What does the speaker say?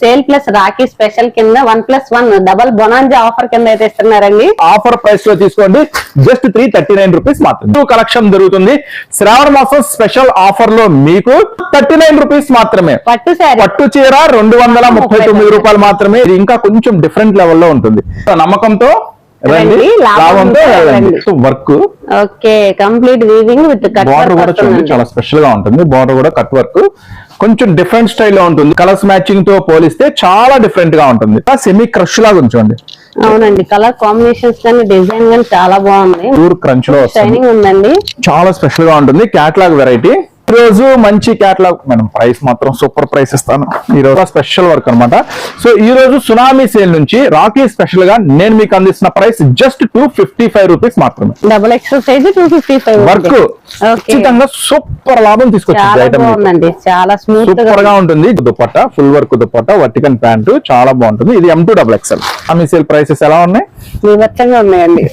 Sale plus Rakhi special కింద one plus one double bonanza offer కింద అయితే ఇస్తున్నారండి. ఆఫర్ ప్రైస్లో తీసుకోండి. Just three thirty nine rupees మాత్రమే. కలెక్షన్ దొరుకుతుంది. శ్రావణ మాసం స్పెషల్ ఆఫర్లో మీకు థర్టీ నైన్ రూపీస్ మాత్రమే. పట్టు పట్టు చీర రెండు వందల ముప్పై తొమ్మిది రూపాయలు మాత్రమే. ఇది ఇంకా కొంచెం డిఫరెంట్ లెవెల్లో ఉంటుంది. నమ్మకంతో రండి. లాభంతో. Work okay complete weaving with cut border కూడా చూడండి. చాలా స్పెషల్గా ఉంటుంది. బార్డర్ కూడా కట్ వర్క్ కొంచెం డిఫరెంట్ స్టైల్లో ఉంటుంది. కలర్స్ మ్యాచింగ్తో పోలిస్తే చాలా డిఫరెంట్గా ఉంటుంది. సెమీ క్రష్ లాగా ఉంచండి అవునండి. కలర్ కాంబినేషన్స్ కానీ డిజైన్ కానీ చాలా బాగుంది. ప్యూర్ క్రంచ్లో షైనింగ్ ఉందండి. చాలా స్పెషల్గా ఉంటుంది. క్యాట్లాగ్ వెరైటీ ఈ రోజు మంచి క్యాట్లాగ్ మేడం ప్రైస్ మాత్రం సూపర్ ప్రైస్ ఇస్తాను. ఈ రోజు స్పెషల్ వర్క్ అన్నమాట. సో ఈ రోజు సునామీ సేల్ నుంచి రాకీ స్పెషల్గా నేను మీకు అందిస్తున్న price just two fifty five rupees మాత్రమే double XL size two fifty five work ఖచ్చితంగా సూపర్ లాభం తీసుకొచ్చింది చాలా స్మూత్ సూపర్గా ఉంటుంది. దుపట్ట ఫుల్ వర్క్ దుపట్ట వర్టికన్ ప్యాంటు చాలా బాగుంటుంది. ఇది M to double XL tsunami sale prices ఎలా ఉన్నాయి? ఉన్నాయండి.